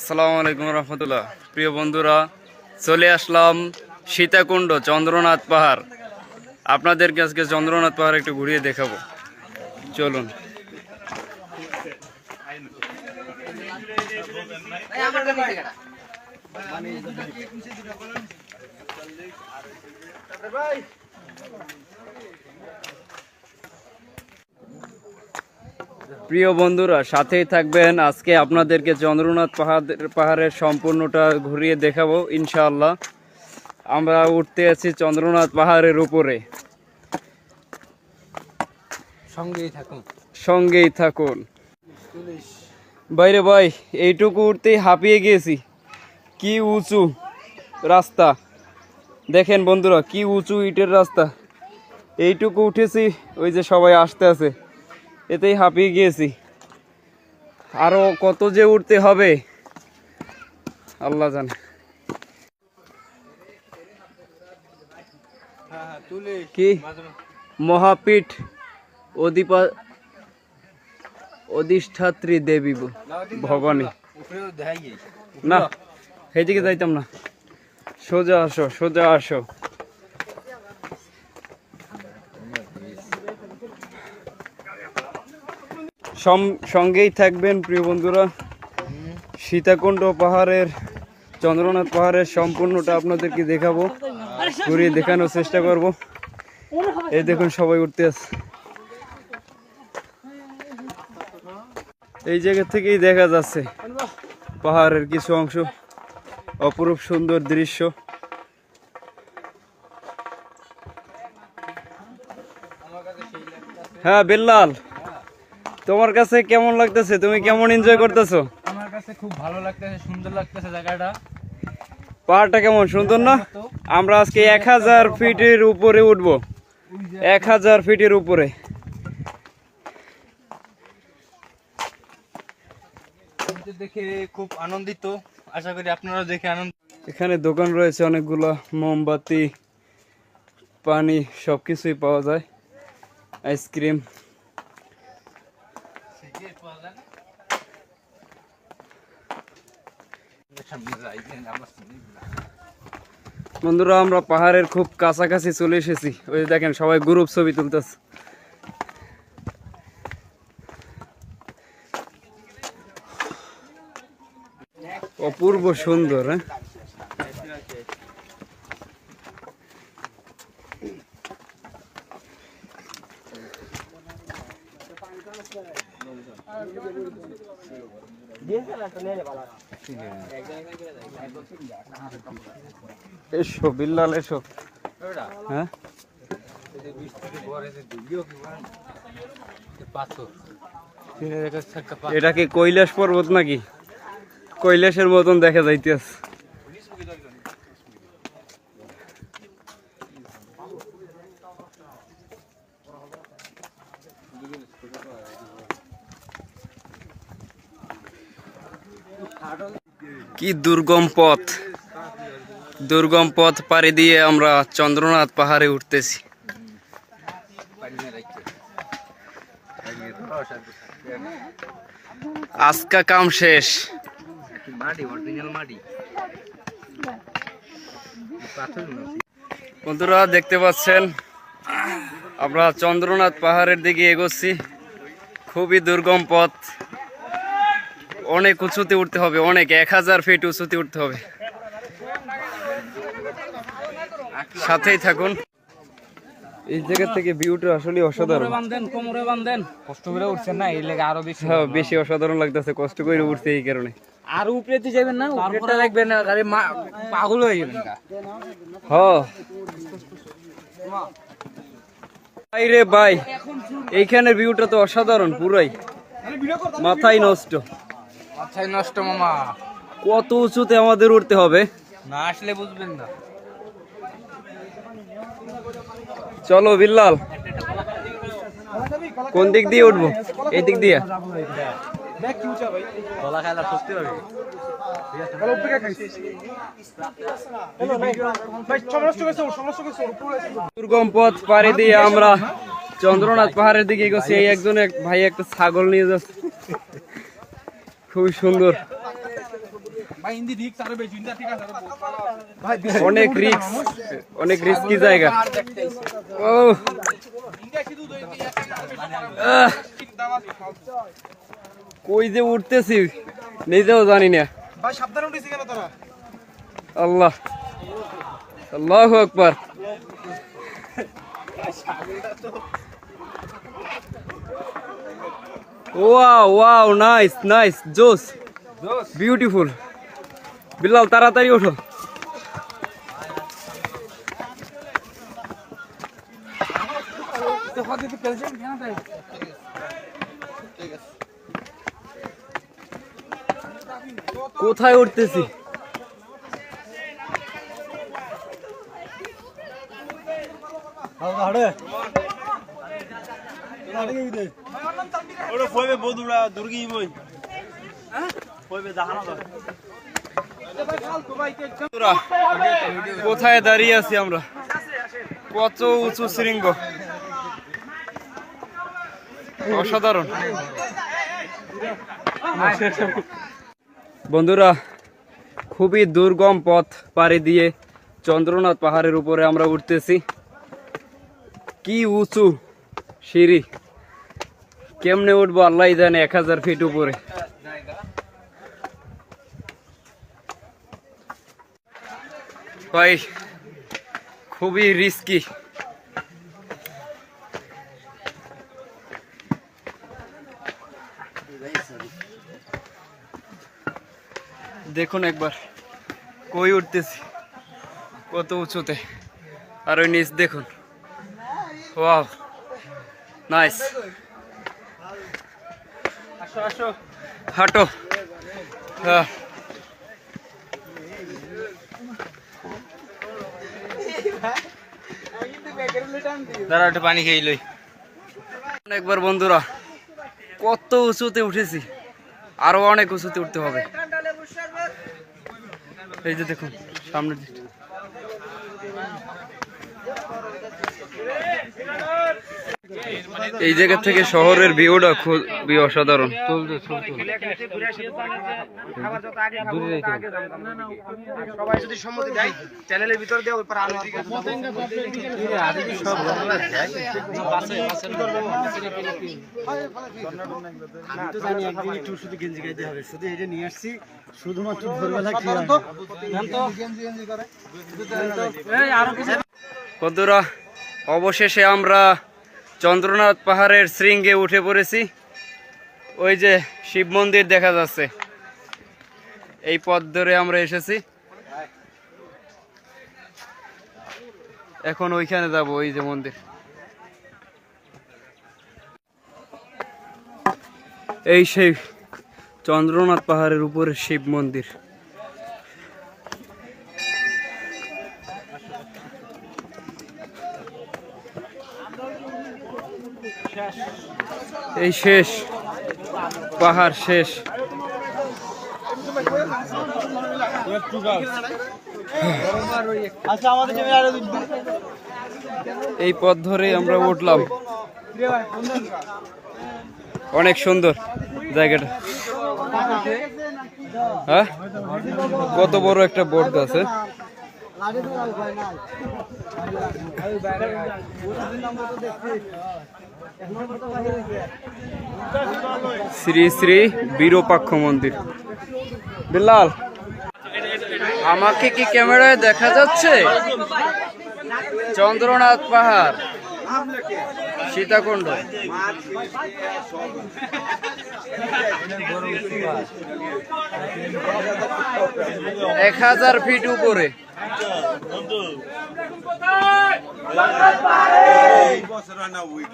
আসসালামু আলাইকুম রহমতুল্লাহ। প্রিয় বন্ধুরা, চলে আসলাম সীতাকুণ্ড, চন্দ্রনাথ পাহাড়। আপনাদেরকে আজকে চন্দ্রনাথ পাহাড় একটু ঘুরিয়ে দেখাবো। চলুন। প্রিয় বন্ধুরা সাথেই থাকবেন। আজকে আপনাদেরকে চন্দ্রনাথ পাহাড় পাহাড়ের সম্পূর্ণটা ঘুরিয়ে দেখাবো ইনশাআল্লাহ। আমরা উঠতে আছি চন্দ্রনাথ পাহাড়ের উপরে। সঙ্গেই থাকুন। সঙ্গেই থাকুন। বাইরে ভাই এইটুকু উঠতেই হাঁপিয়ে গিয়েছি। কি উঁচু রাস্তা। দেখেন বন্ধুরা কি উঁচু ইটের রাস্তা। এইটুকু উঠেছি ওই যে সবাই আসতে আছে। এতেই হাঁপিয়ে গিয়েছি। আরও কত যে উঠতে হবে, আল্লাহ জানে। কি? মহাপীঠ অধিপা, অধিষ্ঠাত্রী দেবী ভবানী না সেইদিকে যাইতাম না। সোজা আসো সোজা আসো। সঙ্গেই থাকবেন প্রিয় বন্ধুরা। সীতাকুণ্ড পাহাড়ের, চন্দ্রনাথ পাহাড়ের সম্পূর্ণটা আপনাদেরকে দেখাবো, ঘুরিয়ে দেখানোর চেষ্টা করব। এই দেখুন সবাই উঠতে আছে। এই জায়গা থেকেই দেখা যাচ্ছে পাহাড়ের কিছু অংশ। অপরূপ সুন্দর দৃশ্য। হ্যাঁ বিল্লাল। তোমার কাছে কেমন লাগতেছে? তুমি কেমন এনজয় করতেছো? আমার কাছে খুব ভালো লাগতেছে সুন্দর লাগতেছে জায়গাটা। পাহাড়টা কেমন? সুন্দর না? আমরা আজকে এক হাজার ফিটের উপরে উঠবো। এক হাজার ফিটের উপরে। দেখে খুব আনন্দিত। আশা করি আপনারাও দেখে আনন্দ এখানে দোকান রয়েছে অনেকগুলো মোমবাতি পানি সব কিছুই পাওয়া যায়। আইসক্রিম বন্ধুরা, আমরা পাহাড়ের খুব কাছাকাছি চলে এসেছি। ওই দেখেন, সবাই গ্রুপ ছবি তুলতেছে। অপূর্ব সুন্দর হ্যাঁ? এসো বিল্লাল এসো। হ্যাঁ? এটা কি কৈলাস পর্বত নাকি? কৈলাসের মতন দেখা যাইতেছে। কি দুর্গম পথ? দুর্গম পথ পাড়ি দিয়ে আমরা চন্দ্রনাথ পাহাড়ে উঠতেছি। আজকা কাম শেষ। বন্ধুরা, দেখতে পাচ্ছেন, আমরা চন্দ্রনাথ পাহাড়ের দিকে এগোচ্ছি। খুবই দুর্গম পথ। অনেক উঁচুতে উঠতে হবে অনেক এক হাজার ফিট উঁচুতে উঠতে হবে। সাথেই থাকুন। এই জায়গা থেকে ভিউটা আসলে অসাধারণ। কোমরে বান্ধেন কষ্ট করে উঠছেন না এই লেগে আরও বেশি হ্যাঁ বেশি অসাধারণ লাগতেছে কষ্ট করে উঠতে এই কারণে। আর উপরে তো যাবেন না উপরেটা দেখবেন না মা- পাগল হয়ে যাবেন। হ ভাই রে ভাই এইখানের ভিউটা তো অসাধারণ পুরাই। মাথায় নষ্ট। মাথায় নষ্ট মামা। কত উঁচুতে আমাদের উঠতে হবে? না আসলে বুঝবেন না। চলো বিল্লাল। কোন দিক দিয়ে উঠবো? এই দিক দিয়ে। কলা খাইলা সত্যি হবে দুর্গম পথ পাড়ি দিয়ে আমরা চন্দ্রনাথ পাহাড়ের দিকে গেছি এই একজন এক ভাই একটা ছাগল নিয়ে যাচ্ছে। খুবই সুন্দর। অনেক রিস্ক অনেক রিস্কি জায়গা। ও আহ, কই যে উঠতেছি নিজেও জানি না। ভাই সাবধানে উঠেছি কেন তোরা? আল্লাহ। আল্লাহু আকবার। ওয়াও ওয়াও নাইস নাইস জোস বিউটিফুল বিল্লাল তাড়াতাড়ি ওঠো। কোথায় উঠতেছি? ওরে ফইবে বদুরা দুর্গি বই কোথায় দাঁড়িয়ে আছি আমরা? কত উঁচু শৃঙ্গ। অসাধারণ। বন্ধুরা, খুবই দুর্গম পথ পাড়ি দিয়ে চন্দ্রনাথ পাহাড়ের উপরে আমরা উঠতেছি। কি উঁচু সিঁড়ি। কেমনে উঠবো? আল্লাহ জানে, এক হাজার ফিট উপরে। ভাই, খুবই রিস্কি দেখুন একবার, কই উঠতেছি? কত উঁচুতে। আর ওই নিচ, দেখুন। ওয়াও নাইস হাঁটো। হ্যাঁ। দাঁড়া, একটু পানি খেয়ে লই। একবার বন্ধুরা, কত উঁচুতে উঠেছি। আরও অনেক উঁচুতে উঠতে হবে। এই যে দেখুন দিকটা। এই জায়গা থেকে শহরের ভিউটা খুবই অসাধারণ। সবাই যদি সম্মতি দেয় চ্যানেলের ভিতর দিয়ে ওই আলো আমি তো জানি একদিন একটু শুধু গেঞ্জি গাইতে হবে। শুধু এটা নিয়ে আসছি শুধুমাত্র ভোরবেলা কি বন্ধুরা অবশেষে আমরা চন্দ্রনাথ পাহাড়ের শৃঙ্গে উঠে পড়েছি। ওই যে শিব মন্দির দেখা যাচ্ছে। এই পথ ধরে আমরা এসেছি। এখন ওইখানে যাব, ওই যে মন্দির। এই সেই চন্দ্রনাথ পাহাড়ের উপরে শিব মন্দির। এই শেষ, পাহাড় শেষ। এই পথ ধরে আমরা উঠলাম। অনেক সুন্দর জায়গাটা। হ্যাঁ? কত বড় একটা বোর্ড আছে। শ্রী শ্রী বীরপাক্ষ মন্দির। বিল্লাল, আমাকে কি ক্যামেরায় দেখা যাচ্ছে? চন্দ্রনাথ পাহাড়, সীতাকুণ্ড। এক হাজার ফিট উপরে। boss run away.